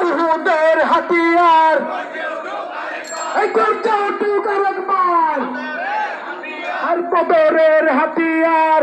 উহুদের হাতিয়ার। আর কদরের হাতিয়ার।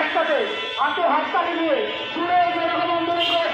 একসাথে হাতে হাততালি দিয়ে সুরে যেরকম আন্দোলন করেছেন